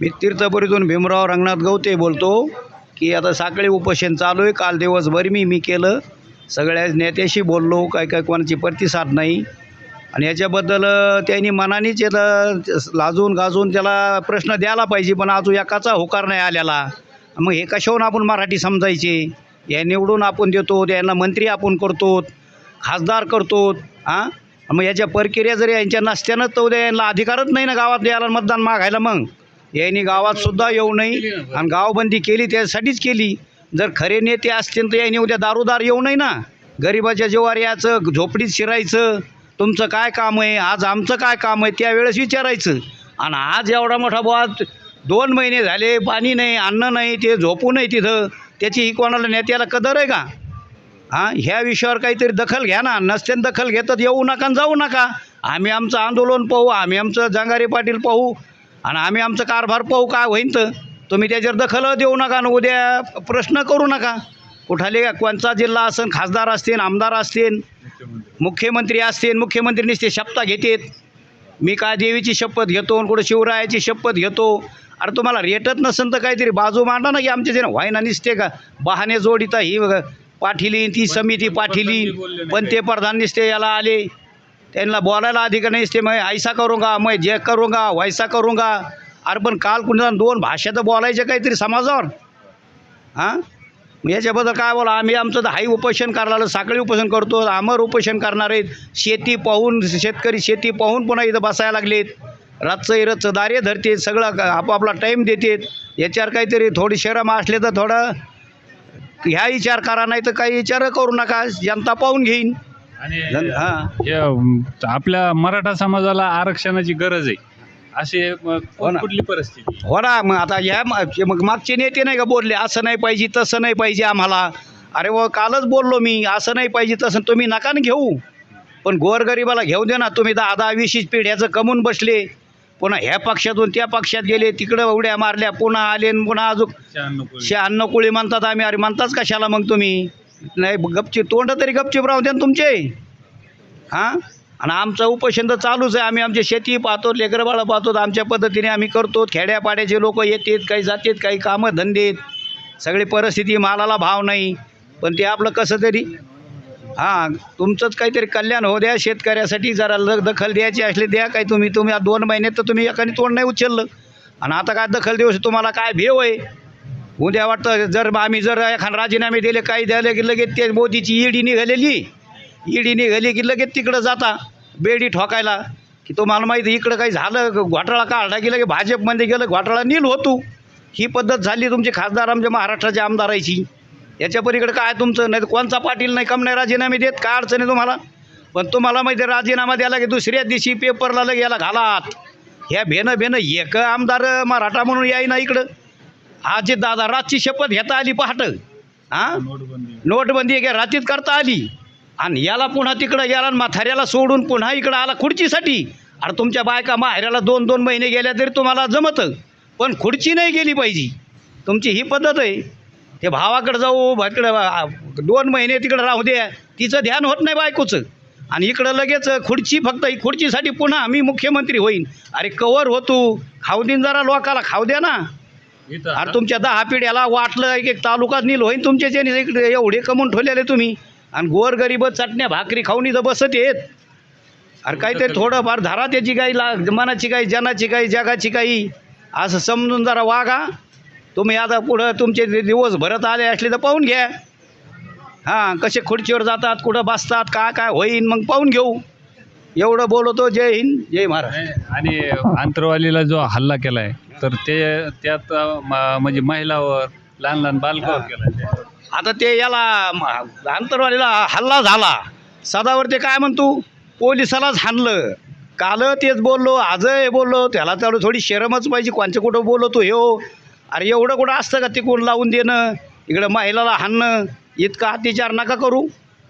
मी तीर्थपुरीतून भीमराव रंगनाथ गवते बोलतो की आता साखळी उपोषण चालू आहे. काल दिवसभर मी मी केलं. सगळ्या नेत्याशी बोललो. काय काय कोणाची प्रतिसाद नाही. आणि याच्याबद्दल त्यांनी मनानेच याला लाजून गाजून त्याला प्रश्न द्यायला पाहिजे पण अजून एकाचा होकार नाही आलेला. मग हे कशाहून आपण मराठी समजायचे? या निवडून आपण देतो यांना मंत्री आपण करतो खासदार करतो हां? मग याच्या प्रक्रिया जर यांच्या नसत्यानंच तर उद्या यांना अधिकारच नाही ना गावात यायला मतदान मागायला मग. यांनी गावातसुद्धा येऊ नये आणि गावबंदी केली त्यासाठीच केली. जर खरे नेते असतील तर यांनी उद्या दारोदार येऊ नये ना. गरिबाच्या जेव्हा याचं झोपडीत शिरायचं. तुमचं काय काम आहे? आज आमचं काय काम आहे? त्यावेळेस विचारायचं. आणि आज एवढा मोठा बुवा दोन महिने झाले पाणी नाही अन्न नाही ते झोपू नाही तिथं. त्याची ही कोणाला नेत्याला कदर आहे का? हां ह्या विषयावर काहीतरी दखल घ्या ना. नसत्यानं दखल घेतात येऊ नका आणि जाऊ नका. आम्ही आमचं आंदोलन पाहू आम्ही आमचं जंगारे पाटील पाहू. आणि आम्ही आमचं कारभार पाहू काय होईन तर. तुम्ही त्याच्यावर दखल देऊ नका आणि उद्या प्रश्न करू नका. कुठाले कोणचा जिल्हा असेल खासदार असतील आमदार असतील मुख्यमंत्री असतील मुख्यमंत्री नुसते शपथा घेतात. मी काय देवीची शपथ घेतो कुठं शिवरायाची शपथ घेतो. अरे तुम्हाला रेटत नसेल तर काहीतरी बाजू मांडा ना की आमच्या जे व्हायना निसते का? बहाणे जोडिता ही बघा पाठिली ती समिती पाठिली पण ते प्रधान निसते याला आले. त्यांना बोलायला अधिकार नाही ते मग ऐसा करूंगा मग जे करूंगा वैसा करूंगा. अरे पण काल कुणी दोन भाषा तर बोलायच्या काहीतरी समाजावर? हां? याच्याबद्दल काय बोला? आम्ही आमचं तर हाई उपोषण करायला साखळी उपोषण करतो आमर उपोषण करणार आहेत. शेती पाहून शेतकरी शेती पाहून पुन्हा इथं बसायला लागलेत. रातचं इरचं दारे धरते सगळं आपापला टाईम देतात. याच्यावर काहीतरी थोडी शरम असले तर थोडं ह्या विचार करा नाही तर काही विचार करू नका. जनता पाहून घेईन. आणि हां. अम, आपल्या मराठा समाजाला आरक्षणाची गरज आहे. अशी अ, हो ना. कुठली परिस्थिती? हो ना मग आता या मा- मग मागचे नेते नाही का बोलले असं नाही पाहिजे तसं नाही पाहिजे आम्हाला. अरे व कालच बोललो मी असं नाही पाहिजे तसं तुम्ही नका ना घेऊ. पण गोरगरिबाला घेऊ दे ना तुम्ही दहा दहा वीस पिढ्याचं कमवून बसले. पुन्हा ह्या पक्षातून त्या पक्षात गेले तिकडं उड्या मारल्या पुन्हा आले आणि पुन्हा अजून शहाण्णव कोळी. शे अन्नकुळी म्हणतात आम्ही. अरे म्हणताच कशाला मग तुम्ही? नाही गपची तोंड तरी गपचीप राहू द्या तुमचे. हां? आणि आमचं उपोषण तर चालूच आहे. आम्ही आमची शेती पाहतो लेकरबाळं पाहतो आमच्या पद्धतीने आम्ही करतो. खेड्यापाड्याचे लोक येतात काही जातात काही कामं धंदेत. सगळी परिस्थिती मालाला भाव नाही. पण ते आपलं कसं तरी हां तुमचंच काहीतरी कल्याण हो द्या शेतकऱ्यासाठी जरा ल दखल द्यायची असली द्या काही तुम्ही. तुम्ही दोन महिन्यात तर तुम्ही एकाने तोंड नाही उचललं. आणि आता काय दखल देऊ तुम्हाला काय भेव आहे? उद्या वाटतं जर आम्ही जर एखादा राजीनामे दिले काही द्यायला की लगेच ते मोदीची ईडी निघालेली. ईडी निघाली की लगेच तिकडं जाता बेडी ठोकायला. की तुम्हाला माहिती इकडं काही झालं घोटाळा काढला की लगे भाजपमध्ये गेलं घोटाळा नील होतो. ही पद्धत झाली तुमची खासदार आमच्या महाराष्ट्राच्या आमदाराची याच्या पलीकडे काय तुमचं? नाही तर कोणचा पाटील नाही कम नाही राजीनामे देत काय अडचण आहे तुम्हाला? पण तुम्हाला माहिती आहे, राजीनामा द्यायला की दुसऱ्या दिवशी पेपरला लगे याला घालात. ह्या भेनं भेनं एक आमदार मराठा म्हणून याय ना इकडं. आजी दादा रातची शपथ घेता आली पहाट. हां? नोटबंदी. काय रात्रीत करता आली. आणि याला पुन्हा तिकडं गेला आणि म्हाताऱ्याला सोडून पुन्हा इकडं आला खुर्चीसाठी. अरे तुमच्या बायका माहेऱ्याला दोन दोन महिने गेल्या तरी तुम्हाला जमतं. पण खुर्ची नाही गेली पाहिजे. तुमची ही पद्धत आहे. ते भावाकडं जाऊ भाकडं दोन महिने तिकडं राहू द्या. तिचं ध्यान होत नाही बायकोचं. आणि इकडं लगेच खुर्ची फक्त ही खुर्चीसाठी पुन्हा मी मुख्यमंत्री होईन. अरे कवर होतो खाऊ देईन जरा लोकाला. खाऊ द्या ना. अरे तुमच्या दहा पिढ्याला वाटलं एक एक तालुकात नील होईन तुमच्या ज्याने इकडे एवढे कमवून ठेवलेले तुम्ही. आणि गोरगरीब चटण्या भाकरी खाऊन इथं बसत येत अरे काहीतरी थोडंफार धरा त्याची काही ला मनाची काही जनाची काही जगाची काही असं समजून जरा वागा. तुम्ही आता पुढं तुमचे दिवस भरत आले असले तर पाहून घ्या. हां कसे खुर्चीवर जातात कुठं बसतात काय काय होईन मग पाहून घेऊ. एवढं बोलवतो जय हिंद जय नाही, आणि आंतरवालीला जो हल्ला केलाय तर ते त्यात म- म्हणजे महिलावर लहान लहान बालकावर केलाय आता ते याला म- आंतरवालीला हल्ला झाला. सदावर ते काय म्हणतो? पोलिसालाच हाणलं. काल तेच बोललो आजही बोललो. त्याला तेवढं थोडी शरमच पाहिजे. कोणचं कुठं बोलतो हो अरे एवढं कुठं असतं का तिकडून लावून देणं? इकडं महिलाला हाणणं. इतका अत्याचार नका करू.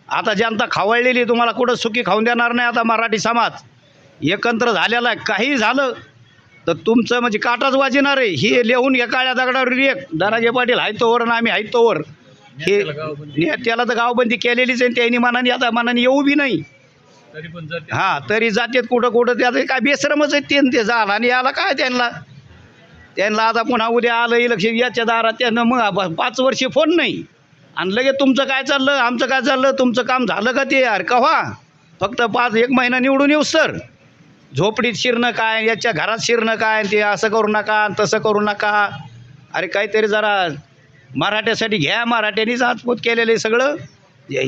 आता जनता खावळलेली तुम्हाला कुठं सुखी खाऊन देणार नाही आता मराठी समाज. एकत्र झालेला आहे. काही झालं? तर तुमचं म्हणजे काटाच वाजणार आहे हे लिहून घ्या काळ्या दगडावर एक धनाजी पाटील आहे तोवर आणि आम्ही आहे तोवर. हे त्याला तर गावबंदी केलेलीच आहे त्यांनी मनाने आता मनाने येऊ बी नाही. हां तरी जातेत कुठं कुठं. त्याचं काय बेसरमच आहेत ते न ते झालं आणि याला काय त्यांना? त्यांना आता पुन्हा उद्या आलं इलेक्शन याच्या दारात त्यांना मग पाच वर्षे फोन नाही. आणि लगेच तुमचं काय चाललं? आमचं काय चाललं? तुमचं काम झालं का ते? यार कव्हा? फक्त पाच एक महिना निवडून येऊ सर. झोपडीत शिरणं काय याच्या घरात शिरणं काय ते असं करू नका तसं करू नका. अरे काहीतरी जरा मराठ्यासाठी घ्या मराठ्यांनीच आजपूत केलेलं आहे सगळं. जय